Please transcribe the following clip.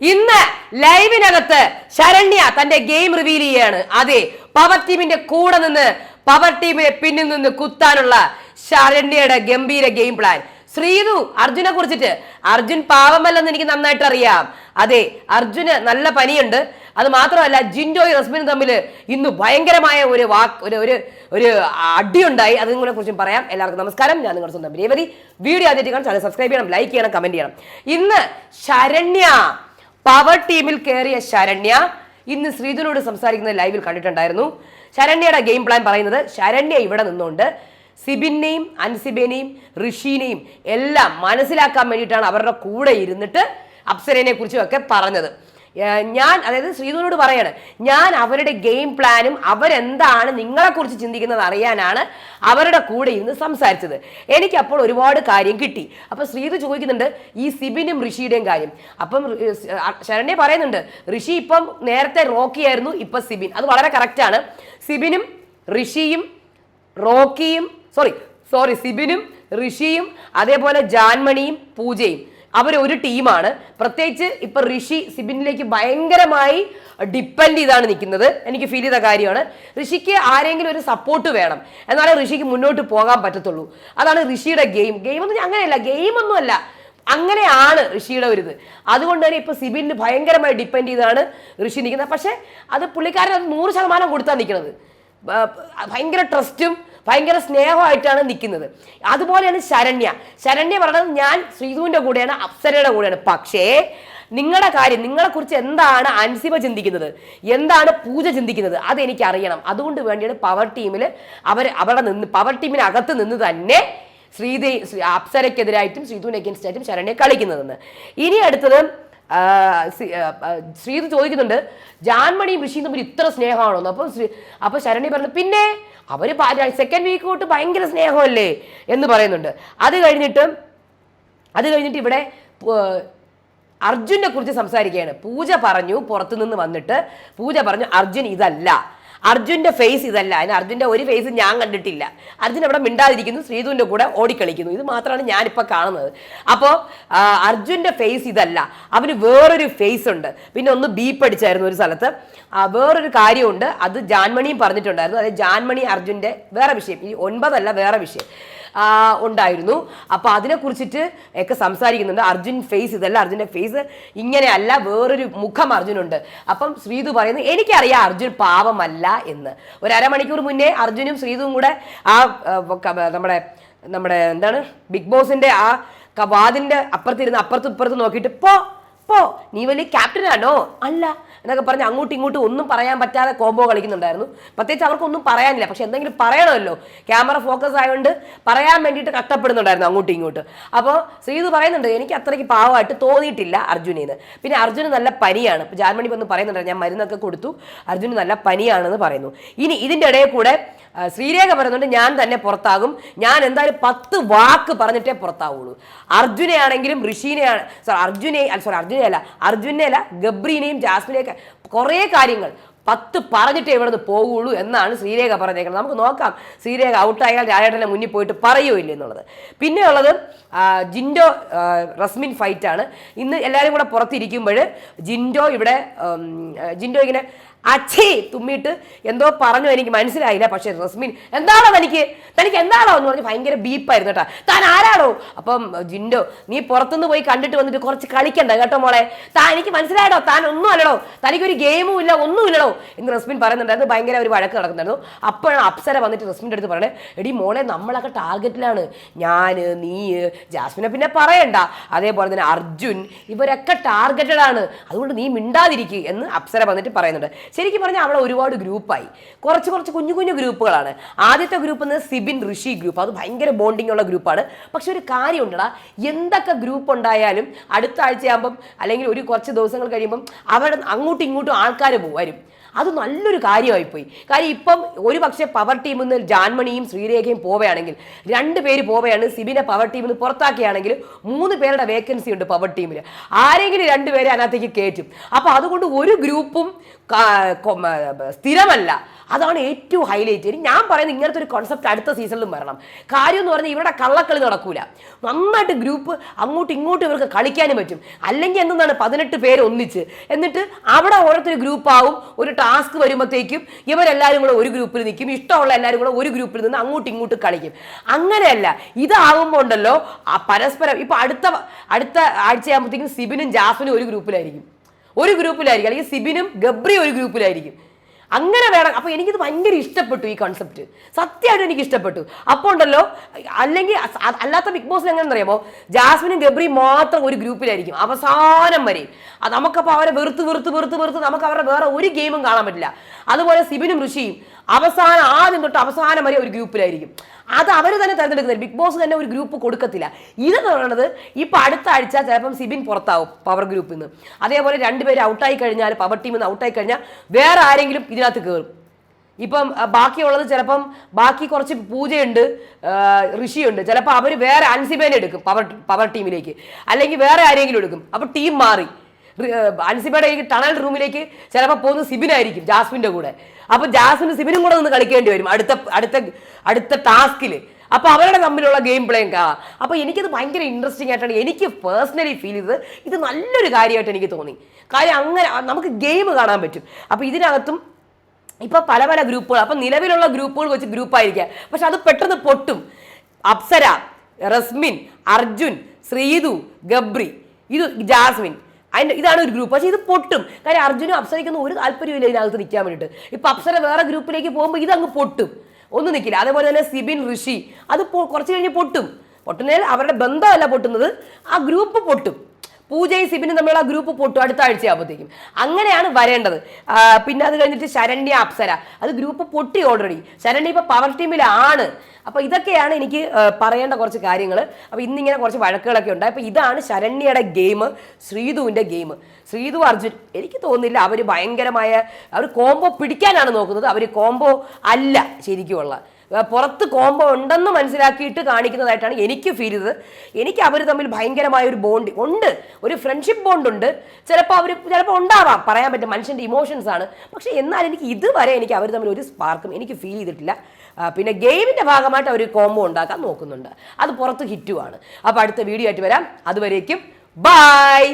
ഇന്ന് ലൈവിനകത്ത് ശരണ്യ തന്റെ game reveal ചെയ്യാണ്. അതെ പവർ ടീമിന്റെ കൂടെ നിന്ന് പവർ ടീമിനെ പിന്നിൽ നിന്ന് കുത്താനുള്ള ശരണ്യയുടെ ഗംഭീര ഗെയിം പ്ലാൻ. ശ്രീതു അർജുനെ കുറിച്ചിട്ട്. അർജുൻ പാവമല്ലെന്ന് എനിക്ക് നന്നായിട്ട് അറിയാം. അതെ അർജുന് നല്ല പനിയുണ്ട്. അത് മാത്രമല്ല ജിൻഡോയും റസ്മിനും തമ്മിൽ ഇന്ന് ഭയങ്കരമായ ഒരു വാക്ക് ഒരു ഒരു ഒരു അടിയുണ്ടായി. അതും കൂടെ കുറിച്ചും പറയാം. എല്ലാവർക്കും നമസ്കാരം. ഞാൻ നിങ്ങളുടെ സ്വന്തം രേവതി. വീഡിയോ ആദ്യമായിട്ട് കാണാൻ ചാനൽ സബ്സ്ക്രൈബ് ചെയ്യണം ലൈക്ക് ചെയ്യണം കമന്റ് ചെയ്യണം. ഇന്ന് ശരണ്യ പവർ ടീമിൽ കയറിയ ശരണ്യ ഇന്ന് ശ്രീധുനോട് സംസാരിക്കുന്ന ലൈവിൽ കണ്ടിട്ടുണ്ടായിരുന്നു. ശരണ്യയുടെ ഗെയിം പ്ലാൻ പറയുന്നത് ശരണ്യ ഇവിടെ നിന്നുകൊണ്ട് സിബിനെയും അൻസിബിനെയും ഋഷീനെയും എല്ലാം മനസ്സിലാക്കാൻ വേണ്ടിയിട്ടാണ് അവരുടെ കൂടെ ഇരുന്നിട്ട് അപ്സരനെ കുറിച്ചും ഒക്കെ പറഞ്ഞത്. ഞാൻ അതായത് ശ്രീധുവിനോട് പറയാണ് ഞാൻ അവരുടെ ഗെയിം പ്ലാനും അവരെന്താണ് നിങ്ങളെക്കുറിച്ച് ചിന്തിക്കുന്നത് അറിയാനാണ് അവരുടെ കൂടെ ഇന്ന് സംസാരിച്ചത്. എനിക്ക് അപ്പോൾ ഒരുപാട് കാര്യം കിട്ടി. അപ്പൊ ശ്രീധു ചോദിക്കുന്നുണ്ട് ഈ സിബിനും ഋഷിയുടെയും കാര്യം. അപ്പം ശരണ്യ പറയുന്നുണ്ട് ഋഷി ഇപ്പം നേരത്തെ റോക്കി ആയിരുന്നു ഇപ്പൊ സിബിൻ. അത് വളരെ കറക്റ്റാണ് സിബിനും ഋഷിയും റോക്കിയും സോറി സോറി സിബിനും ഋഷിയും അതേപോലെ ജാൻമണിയും പൂജയും. അവർ ഒരു ടീമാണ്. പ്രത്യേകിച്ച് ഇപ്പൊ ഋഷി സിബിനിലേക്ക് ഭയങ്കരമായി ഡിപ്പെൻഡ് ചെയ്താണ് നിൽക്കുന്നത്. എനിക്ക് ഫീൽ ചെയ്ത കാര്യമാണ്. ഋഷിക്ക് ആരെങ്കിലും ഒരു സപ്പോർട്ട് വേണം. എന്നാലേ ഋഷിക്ക് മുന്നോട്ട് പോകാൻ പറ്റത്തുള്ളൂ. അതാണ് ഋഷിയുടെ ഗെയിം ഗെയിം എന്ന് അങ്ങനെയല്ല. ഗെയിം ഒന്നുമല്ല അങ്ങനെയാണ് ഋഷിയുടെ ഒരു ഇത് അതുകൊണ്ട് തന്നെ ഇപ്പൊ സിബിന് ഭയങ്കരമായി ഡിപ്പെൻഡ് ചെയ്താണ് ഋഷി നിൽക്കുന്നത്. പക്ഷേ അത് പുള്ളിക്കാരൻ നൂറ് ശതമാനം കൊടുത്താണ് നിൽക്കുന്നത്. ഭയങ്കര ട്രസ്റ്റും ഭയങ്കര സ്നേഹമായിട്ടാണ് നിൽക്കുന്നത്. അതുപോലെയാണ് ശരണ്യ. ശരണ്യ പറയുന്നത് ഞാൻ ശ്രീധുവിന്റെ കൂടെയാണ് അപ്സരയുടെ കൂടെയാണ്. പക്ഷേ നിങ്ങളുടെ കാര്യം നിങ്ങളെക്കുറിച്ച് എന്താണ് അൻസിമ ചിന്തിക്കുന്നത്? എന്താണ് പൂജ ചിന്തിക്കുന്നത്? അത് എനിക്ക് അറിയണം അതുകൊണ്ട് വേണ്ടിയാണ് പവർ ടീമിൽ അവർ അവിടെ നിന്ന് പവർ ടീമിനകത്ത് നിന്ന് തന്നെ ശ്രീദേ ശ്രീ അപ്സരയ്ക്കെതിരായിട്ടും ശ്രീധുവിന് അഗേൻസ്റ്റ് ആയിട്ടും ശരണ്യ കളിക്കുന്നതെന്ന്. ഇനി അടുത്തത് ശ്രീധു ചോദിക്കുന്നുണ്ട് ജാൻമണിയും ഋഷിയും തമ്മിൽ ഇത്ര സ്നേഹമാണോ അപ്പോൾ ശ്രീ അപ്പോൾ ശരണി പറഞ്ഞു പിന്നെ അവർ സെക്കൻഡ് വീക്ക് തൊട്ട് ഭയങ്കര സ്നേഹമല്ലേ എന്ന് പറയുന്നുണ്ട്. അത് കഴിഞ്ഞിട്ട് അത് കഴിഞ്ഞിട്ട് ഇവിടെ അർജുനെ കുറിച്ച് സംസാരിക്കുകയാണ്. പൂജ പറഞ്ഞു പുറത്തുനിന്ന് വന്നിട്ട് പൂജ പറഞ്ഞു അർജുൻ ഇതല്ല. അർജുന്റെ ഫേസ് ഇതല്ല. അതിന് അർജുന്റെ ഒരു ഫേസ് ഞാൻ കണ്ടിട്ടില്ല. അർജുൻ അവിടെ മിണ്ടാതിരിക്കുന്നു ശ്രീധുവിന്റെ കൂടെ ഓടിക്കളിക്കുന്നു. ഇത് മാത്രമാണ് ഞാനിപ്പോൾ കാണുന്നത്. അപ്പോൾ അർജുന്റെ ഫേസ് ഇതല്ല. അവന് വേറൊരു ഫേസ് ഉണ്ട്. പിന്നെ ഒന്ന് ബീപ്പ് അടിച്ചായിരുന്നു ഒരു സ്ഥലത്ത്. വേറൊരു കാര്യമുണ്ട്. അത് ജാൻമണിയും പറഞ്ഞിട്ടുണ്ടായിരുന്നു. അതായത് ജാൻമണി അർജുന്റെ വേറെ വിഷയം. ഈ ഒൻപതല്ല വേറെ വിഷയം. ഉണ്ടായിരുന്നു. അപ്പൊ അതിനെ കുറിച്ചിട്ട് ഒക്കെ സംസാരിക്കുന്നുണ്ട്. അർജുൻ ഫേസ് ഇതല്ല. അർജുന്റെ ഫേസ് ഇങ്ങനെയല്ല വേറൊരു മുഖം അർജുനുണ്ട്. അപ്പം ശ്രീതു പറയുന്നു എനിക്കറിയാം അർജുൻ പാവമല്ല എന്ന്. ഒരു അരമണിക്കൂർ മുന്നേ അർജുനും ശ്രീതുവും കൂടെ ആ നമ്മുടെ നമ്മുടെ എന്താണ് ബിഗ് ബോസിന്റെ ആ വാതിലിന്റെ അപ്പുറത്തിരുന്ന് അപ്പുറത്തും ഇപ്പുറത്തും നോക്കിയിട്ട് പോ പോ നീ വലിയ ക്യാപ്റ്റനാണോ അല്ല. എന്നൊക്കെ പറഞ്ഞ് അങ്ങോട്ടും ഇങ്ങോട്ടും ഒന്നും പറയാൻ പറ്റാതെ കോംബോ കളിക്കുന്നുണ്ടായിരുന്നു. പ്രത്യേകിച്ച് അവർക്കൊന്നും പറയാനില്ല. പക്ഷെ എന്തെങ്കിലും പറയണമല്ലോ. ക്യാമറ ഫോക്കസ് ആയതുകൊണ്ട് പറയാൻ വേണ്ടിയിട്ട് കഷ്ടപ്പെടുന്നുണ്ടായിരുന്നു അങ്ങോട്ടും ഇങ്ങോട്ടും. അപ്പോൾ ശ്രീതു പറയുന്നുണ്ട് എനിക്ക് അത്രയ്ക്ക് പാവമായിട്ട് തോന്നിയിട്ടില്ല അർജുനെന്ന്. പിന്നെ അർജുന് നല്ല പനിയാണ്. ഇപ്പോൾ ജാൻമണി വന്ന് പറയുന്നുണ്ട് ഞാൻ മരുന്നൊക്കെ കൊടുത്തു. അർജുന് നല്ല പനിയാണെന്ന് പറയുന്നു. ഇനി ഇതിന്റെ ഇടയിൽ കൂടെ ശ്രീരേഖ പറയുന്നുണ്ട് ഞാൻ തന്നെ പുറത്താകും. ഞാൻ എന്തായാലും പത്ത് വാക്ക് പറഞ്ഞിട്ടേ പുറത്താവുള്ളൂ. അർജുനയാണെങ്കിലും ഋഷീനെയാണ് സോറി അർജുനെ സോറി അർജുനെ അല്ല അർജുനെ അല്ല ഗബ്രീനെയും ജാസ്മിനെയൊക്കെ കുറേ കാര്യങ്ങൾ പത്ത് പറഞ്ഞിട്ടേ ഇവിടെ നിന്ന് പോകുള്ളൂ എന്നാണ് ശ്രീരേഖ പറഞ്ഞേക്കുന്നത്. നമുക്ക് നോക്കാം ശ്രീരേഖ ഔട്ടായാൽ രാജേട്ടനെ മുന്നിൽ പോയിട്ട് പറയുമില്ല എന്നുള്ളത്. പിന്നെ ഉള്ളത് ജിൻഡോ റസ്മിൻ ഫൈറ്റാണ് ഇന്ന് എല്ലാവരും കൂടെ പുറത്തിരിക്കുമ്പോൾ ജിൻഡോ ഇവിടെ ജിൻഡോ ഇങ്ങനെ അച്ഛേ തുമ്മിയിട്ട് എന്തോ പറഞ്ഞു എനിക്ക് മനസ്സിലായില്ല. പക്ഷേ റസ്മിൻ എന്താണോ തനിക്ക്? തനിക്ക് എന്താണോ എന്ന് പറഞ്ഞ് ഭയങ്കര ബീപ്പായിരുന്നു കേട്ടോ. താൻ ആരാണോ? അപ്പം ജിൻഡോ നീ പുറത്തുനിന്ന് പോയി കണ്ടിട്ട് വന്നിട്ട് കുറച്ച് കളിക്കണ്ട കേട്ടോ മോളെ. താൻ എനിക്ക് മനസ്സിലായടോ താൻ ഒന്നും അല്ലടോ. തനിക്കൊരു ഗെയിമും ഇല്ല ഒന്നും ഇല്ലടോ. എന്ന് റസ്മിൻ പറയുന്നുണ്ടായിരുന്നു. ഭയങ്കര ഒരു വഴക്ക് നടക്കുന്നുണ്ടായിരുന്നു. അപ്പോഴാണ് അപ്സര വന്നിട്ട് റസ്മിന്റെ അടുത്ത് പറയണേ എടി മോളെ നമ്മളൊക്കെ ടാർഗറ്റിലാണ് ഞാൻ നീ ജാസ്മിനെ പിന്നെ പറയണ്ട. അതേപോലെ തന്നെ അർജുൻ ഇവരൊക്കെ ടാർഗറ്റഡ് ആണ്. അതുകൊണ്ട് നീ മിണ്ടാതിരിക്കുക എന്ന് അപ്സര വന്നിട്ട് പറയുന്നുണ്ട്. ശരിക്കും പറഞ്ഞാൽ അവിടെ ഒരുപാട് ഗ്രൂപ്പായി. കുറച്ച് കുറച്ച് കുഞ്ഞു കുഞ്ഞു ഗ്രൂപ്പുകളാണ്. ആദ്യത്തെ ഗ്രൂപ്പ് എന്ന് സിബിൻ ഋഷി ഗ്രൂപ്പ്. അത് ഭയങ്കര ബോണ്ടിങ് ഉള്ള ഗ്രൂപ്പാണ്. പക്ഷെ ഒരു കാര്യം കാര്യമുണ്ടടാ എന്തൊക്കെ ഗ്രൂപ്പ് ഉണ്ടായാലും അടുത്ത ആഴ്ചയാകുമ്പം അല്ലെങ്കിൽ ഒരു കുറച്ച് ദിവസങ്ങൾ കഴിയുമ്പം അവിടെ അങ്ങോട്ടും ഇങ്ങോട്ടും ആൾക്കാർ വരും. അത് നല്ലൊരു കാര്യമായിപ്പോയി. കാര്യം ഇപ്പം ഒരു പക്ഷേ പവർ ടീമിൽ നിന്ന് ജാൻമണിയും ശ്രീരേഖയും പോവുകയാണെങ്കിൽ രണ്ട് പേര് പോവുകയാണ് സിബിനെ പവർ ടീമിൽ നിന്ന് പുറത്താക്കുകയാണെങ്കിൽ മൂന്ന് പേരുടെ വേക്കൻസി ഉണ്ട് പവർ ടീമിൽ ആരെങ്കിലും രണ്ട് പേരെ അതിനകത്തേക്ക് കയറ്റും. അപ്പോൾ അതുകൊണ്ട് ഒരു ഗ്രൂപ്പും സ്ഥിരമല്ല. അതാണ് ഏറ്റവും ഹൈലൈറ്റ് എനിക്ക് ഞാൻ പറയുന്നത് ഇങ്ങനത്തെ ഒരു കോൺസെപ്റ്റ് അടുത്ത സീസണിലും വരണം. കാര്യം എന്ന് പറഞ്ഞാൽ ഇവിടെ കള്ളക്കളി നടക്കൂല. നന്നായിട്ട് ഗ്രൂപ്പ് അങ്ങോട്ടും ഇങ്ങോട്ടും ഇവർക്ക് കളിക്കാനും പറ്റും. അല്ലെങ്കിൽ എന്താണ് പതിനെട്ട് പേര് ഒന്നിച്ച്. എന്നിട്ട് അവിടെ ഓരോരുത്തർ ഗ്രൂപ്പാവും ഒരു ടാസ്ക് വരുമ്പോഴത്തേക്കും ഇവരെല്ലാവരും കൂടെ ഒരു ഗ്രൂപ്പിൽ നിൽക്കും. ഇഷ്ടമുള്ള എല്ലാവരും കൂടെ ഒരു ഗ്രൂപ്പിൽ നിന്ന് അങ്ങോട്ടും ഇങ്ങോട്ടും കളിക്കും. അങ്ങനെയല്ല ഇതാകുമ്പോൾ ഉണ്ടല്ലോ പരസ്പരം ഇപ്പൊ അടുത്ത അടുത്ത ആഴ്ചയാകുമ്പോഴത്തേക്കും സിബിനും ജാസ്മിനും ഒരു ഗ്രൂപ്പിലായിരിക്കും. ഒരു ഗ്രൂപ്പിലായിരിക്കും. അല്ലെങ്കിൽ സിബിനും ഗബ്രി ഒരു ഗ്രൂപ്പിലായിരിക്കും. അങ്ങനെ വേണം. അപ്പൊ എനിക്കിത് ഭയങ്കര ഇഷ്ടപ്പെട്ടു ഈ കോൺസെപ്റ്റ് സത്യമായിട്ട് എനിക്ക് ഇഷ്ടപ്പെട്ടു അപ്പോൾ ഉണ്ടല്ലോ അല്ലെങ്കിൽ അല്ലാത്ത ബിഗ് ബോസിൽ എങ്ങനെ അറിയാമോ ജാസ്മിനും ഗബ്രിയും മാത്രം ഒരു ഗ്രൂപ്പിലായിരിക്കും അവസാനം വരെ. നമുക്കപ്പോൾ അവരെ വെറുത്ത് വെറുത്ത് വെറുത്ത് വെറുത്ത് നമുക്ക് അവരുടെ വേറെ ഒരു ഗെയിമും കാണാൻ പറ്റില്ല. അതുപോലെ സിബിനും ഋഷിയും അവസാനം ആദ്യം തൊട്ട് അവസാനം വരെ ഒരു ഗ്രൂപ്പിലായിരിക്കും. അത് അവർ തന്നെ തിരഞ്ഞെടുക്കുന്നില്ല ബിഗ് ബോസ് തന്നെ ഒരു ഗ്രൂപ്പ് കൊടുക്കത്തില്ല. ഇതെന്ന് പറയുന്നത് ഇപ്പം അടുത്ത ആഴ്ച ചിലപ്പം സിബിൻ പുറത്താവും പവർ ഗ്രൂപ്പിൽ നിന്ന് അതേപോലെ രണ്ടുപേരും ഔട്ടായി കഴിഞ്ഞാൽ പവർ ടീമിൽ നിന്ന് ഔട്ടായി കഴിഞ്ഞാൽ വേറെ ആരെങ്കിലും ഇതിനകത്ത് കയറും ഇപ്പം ബാക്കിയുള്ളത് ചിലപ്പം ബാക്കി കുറച്ച് പൂജയുണ്ട് ഋഷിയുണ്ട്. ചിലപ്പോൾ അവർ വേറെ അൻസിബേനെ എടുക്കും പവർ പവർ ടീമിലേക്ക് അല്ലെങ്കിൽ വേറെ ആരെങ്കിലും എടുക്കും. അപ്പോൾ ടീം മാറി. അൻസിബയുടെ ഈ ടണൽ റൂമിലേക്ക് ചിലപ്പോൾ പോകുന്നത് സിബിനായിരിക്കും ജാസ്മിന്റെ കൂടെ. അപ്പോൾ ജാസ്മിന് സിബിനും കൂടെ നിന്ന് കളിക്കേണ്ടി വരും അടുത്ത അടുത്ത അടുത്ത ടാസ്കിൽ അപ്പോൾ അവരുടെ തമ്മിലുള്ള ഗെയിം പ്ലേയും കാണാം അപ്പോൾ എനിക്കത് ഭയങ്കര ഇൻട്രസ്റ്റിംഗ് ആയിട്ടാണ് എനിക്ക് പേഴ്സണലി ഫീൽ ചെയ്തത്. ഇത് നല്ലൊരു കാര്യമായിട്ട് എനിക്ക് തോന്നി. കാര്യം അങ്ങനെ നമുക്ക് ഗെയിം കാണാൻ പറ്റും. അപ്പോൾ ഇതിനകത്തും ഇപ്പോൾ പല പല ഗ്രൂപ്പുകൾ അപ്പോൾ നിലവിലുള്ള ഗ്രൂപ്പുകൾ വെച്ച് ഗ്രൂപ്പായിരിക്കാം. പക്ഷെ അത് പെട്ടെന്ന് പൊട്ടും. അപ്സര റസ്മിൻ അർജുൻ ശ്രീതു ഗബ്രി ഇത് ജാസ്മിൻ. അതിന്റെ ഇതാണ് ഒരു ഗ്രൂപ്പ്. പക്ഷേ ഇത് പൊട്ടും. കാര്യം അർജുനും അപ്സരയ്ക്കൊന്നും ഒരു താല്പര്യമില്ല ഇതിനകത്ത് നിൽക്കാൻ വേണ്ടിയിട്ട്. ഇപ്പൊ അപ്സര വേറെ ഗ്രൂപ്പിലേക്ക് പോകുമ്പോൾ ഇതങ്ങ് പൊട്ടും. ഒന്നും നിൽക്കില്ല. അതേപോലെ തന്നെ സിബിൻ ഋഷി. അത് കുറച്ച് കഴിഞ്ഞ് പൊട്ടും. പൊട്ടുന്നതിൽ അവരുടെ ബന്ധമല്ല പൊട്ടുന്നത്. ആ ഗ്രൂപ്പ് പൊട്ടും. പൂജയും സിബിന് തമ്മിലുള്ള ആ ഗ്രൂപ്പ് പൊട്ടും. അടുത്ത ആഴ്ചയാകുമ്പോഴത്തേക്കും അങ്ങനെയാണ് വരേണ്ടത്. പിന്നെ അത് കഴിഞ്ഞിട്ട് ശരണ്യ അപ്സര. അത് ഗ്രൂപ്പ് പൊട്ടി ഓൾറെഡി ശരണ്യ ഇപ്പൊ പവർ ടീമിലാണ് അപ്പൊ ഇതൊക്കെയാണ് എനിക്ക് പറയേണ്ട കുറച്ച് കാര്യങ്ങൾ അപ്പൊ ഇന്നിങ്ങനെ കുറച്ച് വഴക്കുകളൊക്കെ ഉണ്ട് അപ്പൊ ഇതാണ് ശരണ്യയുടെ ഗെയിം ശ്രീധുവിന്റെ ഗെയിം ശ്രീധു അർജുൻ എനിക്ക് തോന്നുന്നില്ല അവർ ഭയങ്കരമായ അവർ കോംബോ പിടിക്കാനാണ് നോക്കുന്നത്. അവർ കോംബോ അല്ല ശരിക്കുമുള്ള. പുറത്ത് കോംബോ ഉണ്ടെന്ന് മനസ്സിലാക്കിയിട്ട് കാണിക്കുന്നതായിട്ടാണ് എനിക്ക് ഫീൽ ചെയ്തത്. എനിക്ക് അവർ തമ്മിൽ ഭയങ്കരമായ ഒരു ബോണ്ട് ഉണ്ട്. ഒരു ഫ്രണ്ട്ഷിപ്പ് ബോണ്ട് ഉണ്ട്. ചിലപ്പോൾ അവർ ചിലപ്പോൾ ഉണ്ടാവാം. പറയാൻ പറ്റും മനുഷ്യന്റെ ഇമോഷൻസ് ആണ്. പക്ഷേ എന്നാൽ എനിക്ക് ഇതുവരെ എനിക്ക് അവർ തമ്മിൽ ഒരു സ്പാർക്കും എനിക്ക് ഫീൽ ചെയ്തിട്ടില്ല. പിന്നെ ഗെയിമിന്റെ ഭാഗമായിട്ട് അവർ കോംബോ ഉണ്ടാക്കാൻ നോക്കുന്നുണ്ട്. അത് പുറത്ത് ഹിറ്റുമാണ് അപ്പോൾ അടുത്ത വീഡിയോ ആയിട്ട് വരാം. അതുവരേക്കും ബൈ